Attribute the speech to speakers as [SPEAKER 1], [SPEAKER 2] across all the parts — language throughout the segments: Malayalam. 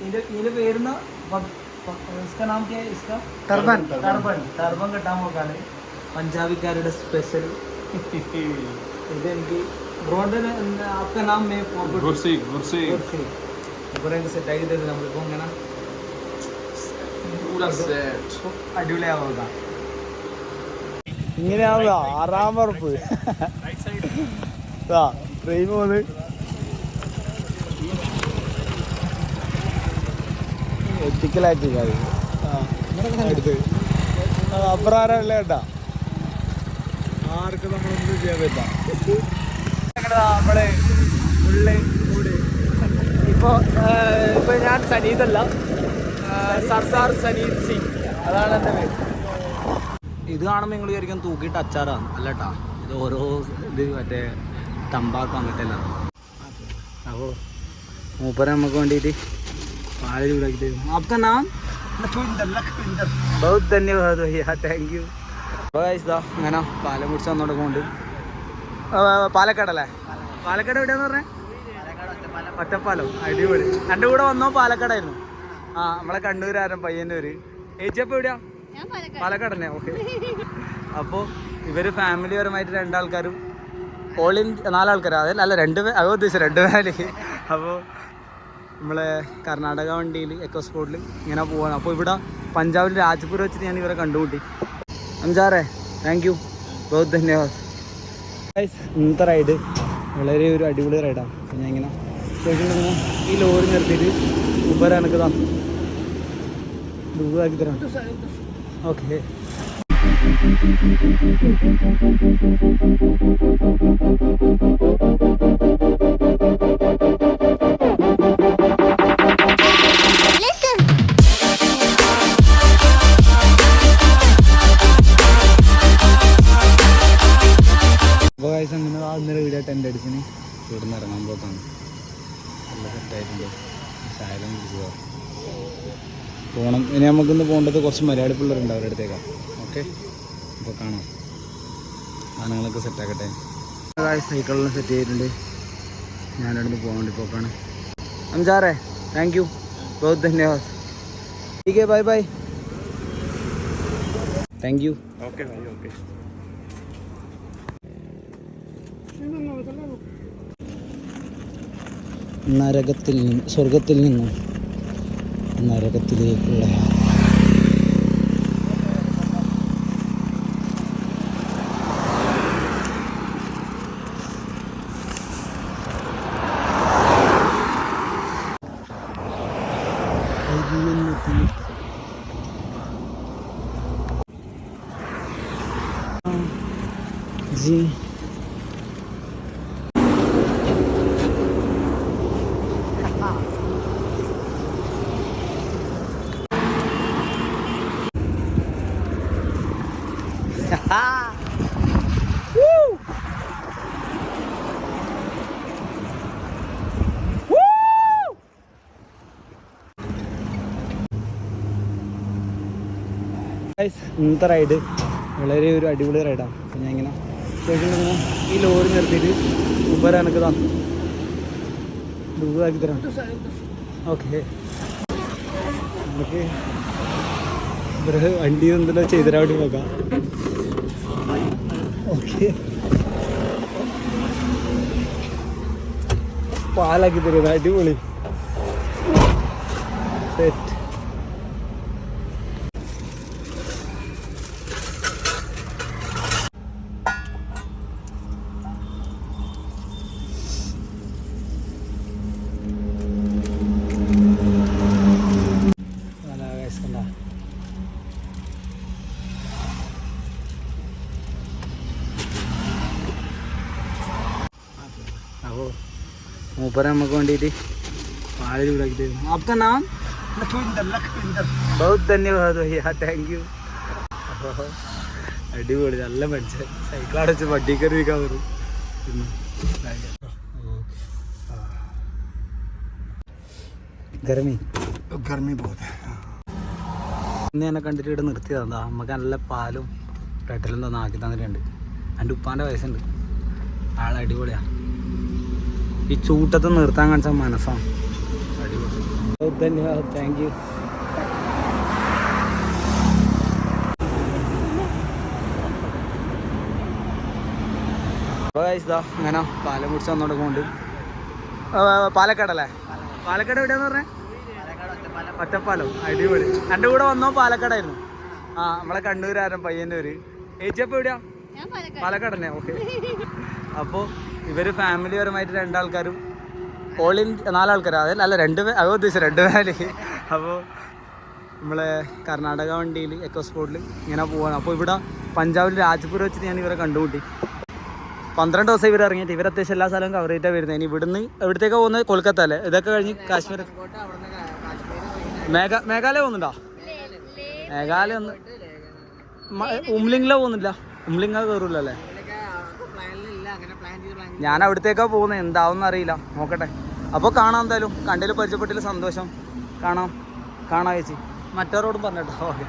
[SPEAKER 1] ഇതിന്റെ ഇതിന്റെ പേരുന്ന
[SPEAKER 2] ടർബൻ.
[SPEAKER 1] ടർബൻ. ടർബൻ കിട്ടാൻ പോക്കാണ്. പഞ്ചാബിക്കാരുടെ സ്പെഷ്യൽ ഇതെനിക്ക് ബ്രോഡിന് ആപ്കാ നാം മേ
[SPEAKER 3] ഗുർസി ഗുർസി.
[SPEAKER 1] ഗുർസി. ബ്രോഡിന് സെറ്റ് ആക്കി തരുന്നത് നമ്മളിപ്പോൾ ഇങ്ങനെ അടിപൊളിയാവുക
[SPEAKER 2] ഇങ്ങനെയാവുക ആറാം ഉറപ്പ് ട്രെയിൻ പോകുന്നത് എത്തിക്കലായിട്ട് കാര്യം അപ്പുറം ആരല്ല കേട്ടാ ആർക്കും നമ്മളൊന്നും ചെയ്യാൻ പറ്റില്ല. നമ്മൾ ഉള്ളി കൂടി.
[SPEAKER 1] ഇപ്പോ ഇപ്പൊ ഞാൻ സനീതല്ല. സർദാർ സനീത് സിംഗ്. അതാണ് എന്റെ പേര്. ഇത് കാണുമ്പോൾ നിങ്ങൾ വിചാരിക്കും തൂക്കിയിട്ട് അച്ചാറാണ്. അല്ലട്ടാ ഇത് ഓരോ ഇത് മറ്റേ തമ്പാക്കും അങ്ങനത്തെ എല്ലാം അപ്പോൾ മൂപ്പര നമുക്ക് വേണ്ടിയിട്ട് തരും आपका नाम बहुत धन्यवाद भैया थैंक यू അങ്ങനെ പാലം കുടിച്ച് വന്നോണ്ട് പോകുന്നുണ്ട് പാലക്കാടല്ലേ പാലക്കാട് എവിടെയാന്ന് പറഞ്ഞേ ഒറ്റപ്പാലം അടിപൊളി എൻ്റെ കൂടെ വന്നോ പാലക്കാടായിരുന്നു ആ നമ്മളെ കണ്ണൂരാരൻ പയ്യന്നൂര് ഏച്ചിയപ്പോ എവിടെയാ പാലക്കാട് തന്നെ ഓക്കെ അപ്പോൾ ഇവര് ഫാമിലി പരമായിട്ട് രണ്ടാൾക്കാരും ഓൾ ഇന്ത്യ നാലാൾക്കാർ അതല്ല അല്ല രണ്ട് പേ- അത് ഉദ്ദേശിച്ചത് രണ്ട് ഫാമിലി അപ്പോൾ നമ്മളെ കർണാടക വണ്ടിയിൽ എക്കോ സ്പോട്ടിൽ ഇങ്ങനെ പോവാണ്. അപ്പോൾ ഇവിടെ പഞ്ചാബിൽ രാജ്പൂർ വെച്ചിട്ട് ഞാൻ ഇവരെ കണ്ടുകൂട്ടി അഞ്ചാറേ താങ്ക് യു ബഹുത് ധന്യവാദ്. ഇന്നത്തെ റൈഡ് വളരെ ഒരു അടിപൊളി റൈഡാണ് ഞാൻ ഇങ്ങനെ ചോദിച്ചിട്ടുണ്ടെങ്കിൽ ഈ ലോറി നിർത്തിയിട്ട് ഉബർ എനിക്ക് തന്നു ആക്കി തരാം. ഓക്കെ അപ്പോൾ ശാലം പിടിച്ചതോ പോകണം ഇനി നമുക്കിന്ന് പോകേണ്ടത് കുറച്ച് മലയാളി പിള്ളേരുണ്ട് അവരുടെ അടുത്തേക്കാണ് ഓക്കെ അപ്പോൾ കാണാം സാധനങ്ങളൊക്കെ സെറ്റാക്കട്ടെ സൈക്കിളെല്ലാം സെറ്റ് ചെയ്തിട്ടുണ്ട് ഞാനവിടെ നിന്ന് പോകാൻ വേണ്ടി പോക്കാണ് അഞ്ചാറേ താങ്ക് യു ബഹുത് ധന്യവാദ് ठीक है bye bye thank you
[SPEAKER 3] okay भाई ओके
[SPEAKER 1] നരകത്തിൽ നിന്ന് സ്വർഗത്തിൽ നിന്നും നരകത്തിലേക്കുള്ള യാത്ര. जी ഇന്നത്തെ റൈഡ് വളരെ ഒരു അടിപൊളി റൈഡാണ് ഞാൻ ഇങ്ങനെ ചോദിക്കുന്നത് ഈ ലോറി നിർത്തിയിട്ട് ഉബർ എനിക്ക് തന്നു ആക്കി തരാം. ഓക്കെ നമുക്ക് വണ്ടി എന്തെല്ലാം ചെയ്തരാൻ വേണ്ടി നോക്കാം ഓക്കെ പാലാക്കി തരുന്നത് അടിപൊളി. സെറ്റ് മൂപ്പര നമുക്ക് വേണ്ടിയിട്ട് പാൽ ചൂടാക്കി അടിപൊളി നല്ല മനുഷ്യൻ സൈക്കിളാടെ വെച്ച് വട്ടിക്കറി വിൽക്കാൻ ഗർമി.
[SPEAKER 2] ഗർമി
[SPEAKER 1] ഇന്ന് എന്നെ കണ്ടിട്ട് ഇവിടെ നിർത്തിയതാണ് നമുക്ക് നല്ല പാലും പെട്ടലും തന്നെ ആക്കി തന്നിട്ടുണ്ട്. എന്റെ ഉപ്പാന്റെ വയസ്സുണ്ട്. ആളടിപൊളിയാണ് ഈ ചൂട്ടത്ത് നിർത്താൻ കാണിച്ച മനസ്സാണ്. താങ്ക് യു ഇങ്ങനെ പാലം കുടിച്ച് വന്നോണ്ട് പാലക്കാടല്ലേ പാലക്കാട് എവിടെയാന്ന് പറഞ്ഞേ? ഒറ്റപ്പാലം. അടിപൊളി. എന്റെ കൂടെ വന്നോ? പാലക്കാടായിരുന്നു. ആ നമ്മളെ കണ്ണൂരാരൻ പയ്യന്നൂര്. ഏച്ചിയപ്പോ എവിടെയാ? പാലക്കാട്. തന്നെ. ഓക്കെ അപ്പോൾ ഇവർ ഫാമിലി പരമായിട്ട് രണ്ടാൾക്കാരും ഓൾ ഇന്ത്യ നാലാൾക്കാർ അതല്ല അല്ല രണ്ട് അത് ഉദ്ദേശിച്ച രണ്ട് ഫാമിലി അപ്പോൾ നമ്മളെ കർണാടക വണ്ടിയിൽ എക്കോ സ്പോട്ടിൽ ഇങ്ങനെ പോവാണ്. അപ്പോൾ ഇവിടെ പഞ്ചാബിൽ രാജ്പൂർ വെച്ചിട്ട് ഞാൻ ഇവരെ കണ്ടുകൂട്ടി പന്ത്രണ്ട് ദിവസം ഇവർ ഇറങ്ങിയിട്ട് ഇവർ അത്യാവശ്യം എല്ലാ സ്ഥലവും കവർ ചെയ്തിട്ടാണ് വരുന്നത് ഇനി ഇവിടുന്ന് എവിടത്തേക്കാണ് പോകുന്നത്? കൊൽക്കത്ത അല്ലേ? ഇതൊക്കെ കഴിഞ്ഞ് കാശ്മീർ മേഘ മേഘാലയ പോകുന്നുണ്ടോ? മേഘാലയ ഒന്ന് ഉംലിംഗിലോ പോകുന്നില്ല. ഉംലിംഗ കയറൂല ഞാൻ അവിടത്തേക്കാ പോകുന്നത് എന്താവും അറിയില്ല. നോക്കട്ടെ. അപ്പോൾ കാണാം എന്തായാലും. കണ്ടിൽ പരിചയപ്പെട്ടില്ല സന്തോഷം. കാണാം. കാണാം ചേച്ചി. മറ്റവരോടും പറഞ്ഞിട്ടോ. ഓക്കെ.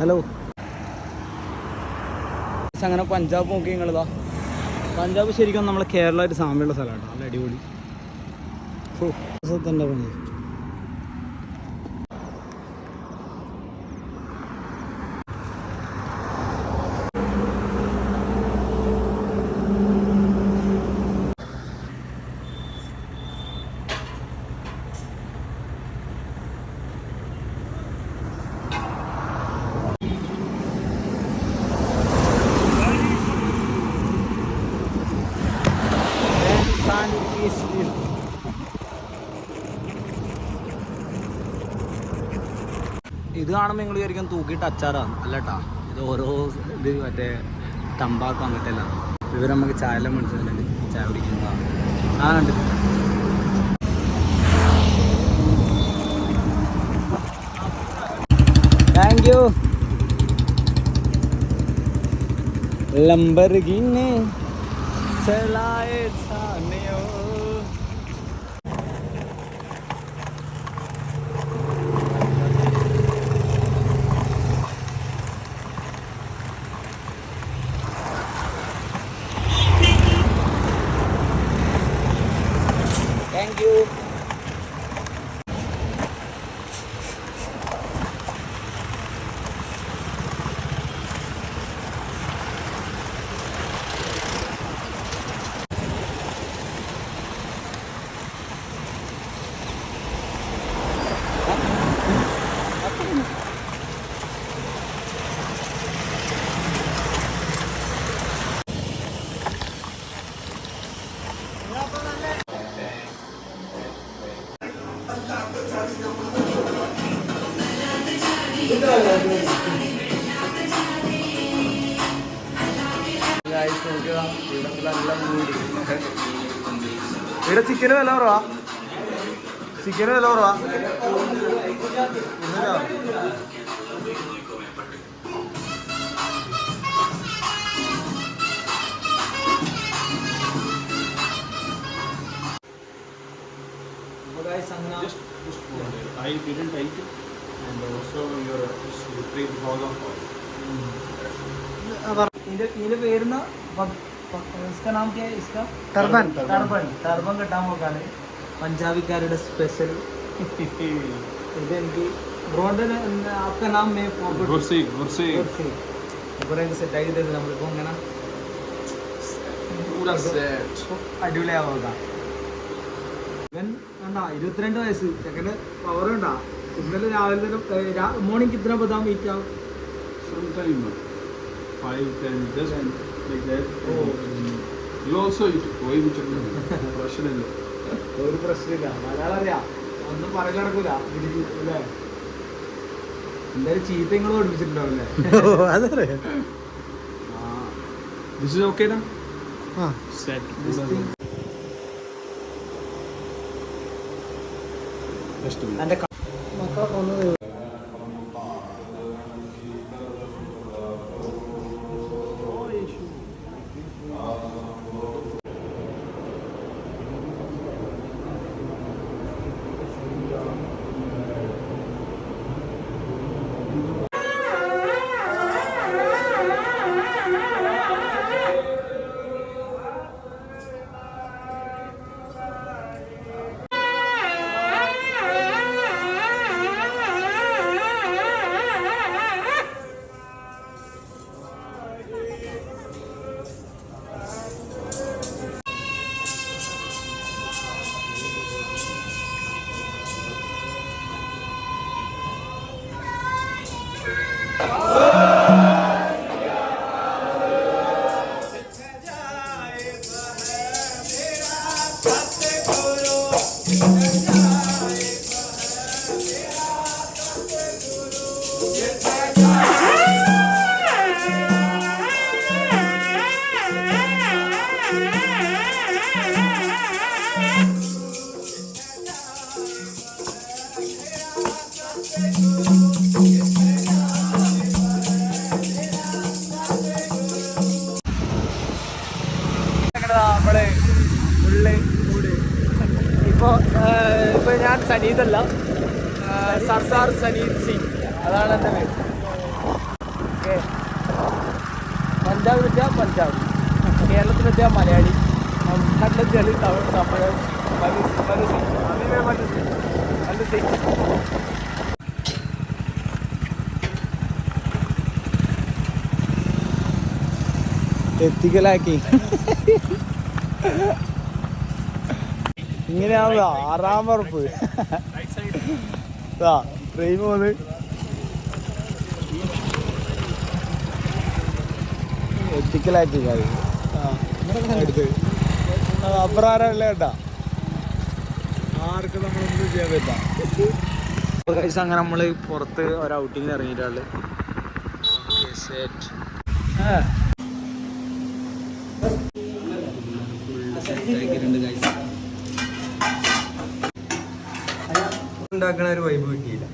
[SPEAKER 1] ഹലോ അങ്ങനെ പഞ്ചാബ് നോക്കി നിങ്ങളിതാ പഞ്ചാബ് ശരിക്കും നമ്മളെ കേരളമായിട്ട് സാമ്യമുള്ള സ്ഥലമാണ് നല്ല അടിപൊളി പണി ഇത് കാണുമ്പോൾ നിങ്ങൾ വിചാരിക്കും തൂക്കിയിട്ട് അച്ചാറാണ് അല്ലട്ടാ ഇത് ഓരോ ഇത് മറ്റേ തമ്പാക്കും അങ്ങനത്തെ എല്ലാം ഇവർ നമുക്ക് ചായ എല്ലാം മേടിച്ചിട്ടുണ്ട് ചായ കുടിക്കുന്നതാണ് ആണുണ്ട് താങ്ക് യു ലംബർഗിനെ ചലാए സാനിയോ ഇവിടെ ചിക്കന് വില കുറവാ. ചിക്കന് വില കുറവാ.
[SPEAKER 3] I didn't it. And also your of
[SPEAKER 1] ഇതിന്റെ ഇതിന്റെ പേരുന്ന? इसका नाम क्या है इसका
[SPEAKER 2] टर्बन
[SPEAKER 1] ടർബൺ ടർബൺ കിട്ടാൻ നോക്കാണ് പഞ്ചാബിക്കാരുടെ സ്പെഷ്യൽ ഇത് എനിക്ക് ബ്രോന്റെ ആപ്ക നാം മേ
[SPEAKER 3] Gursi, Gursi.
[SPEAKER 1] കുറെ സെറ്റ് ആക്കി തരുന്നത് നമ്മളിപ്പോ ഇങ്ങനെ
[SPEAKER 3] Pura set.
[SPEAKER 1] അടിപൊളിയാവുക ഇവൻ വേണ്ട ഇരുപത്തിരണ്ട് വയസ്സ് ചെക്കന് പവർ ഉണ്ടാ ഇന്നലെ രാവിലെ തന്നെ മോർണിംഗ് കിത്തന ബദാം മീറ്റ് ആവും
[SPEAKER 3] Sometime five, ten, just like that.
[SPEAKER 1] Oh.
[SPEAKER 3] You also eat. Russian and
[SPEAKER 1] ഒരു പ്രശ്നമില്ല. മലയാളം അറിയാം. ഒന്നും പറയാൻ നടക്കൂല. അല്ലേ എന്തായാലും ചീത്ത നിങ്ങൾ പഠിപ്പിച്ചിട്ടുണ്ടാവില്ലേ?
[SPEAKER 2] അതറിയാം.
[SPEAKER 3] is okay now?
[SPEAKER 2] ആ.
[SPEAKER 3] Set. Just a
[SPEAKER 1] Sardar Saneeth Singh അതാണ് എന്റെ പേര്. ഓക്കെ പഞ്ചാബിലെത്തിയാൽ പഞ്ചാബ് കേരളത്തിലെത്തിയാൽ മലയാളി. നാട്ടിലെത്തിയാൽ തമിഴ് തമിഴ് മനു മനു സിംഗ് അതിനെ മനു സിംഗ് മനു സിംഗ്
[SPEAKER 2] എത്തിക്കലാക്കി. ഇങ്ങനെയാവുക ആറാം ഉറപ്പ് ട്രെയിൻ പോന്ന് എത്തിക്കലാക്കി കാര്യം. അടുത്ത് അപ്പുറം ആരല്ലേ കേട്ടാ ആർക്കും നമ്മളൊന്നും ചെയ്യാൻ പറ്റാ
[SPEAKER 1] ഗൈസ് അങ്ങനെ നമ്മൾ പുറത്ത് ഒരു ഔട്ടിങ്ങിന് ഇറങ്ങിയിട്ടാണ്
[SPEAKER 2] ഉണ്ടാക്കണ ഒരു വൈബ് കിട്ടിയില്ല.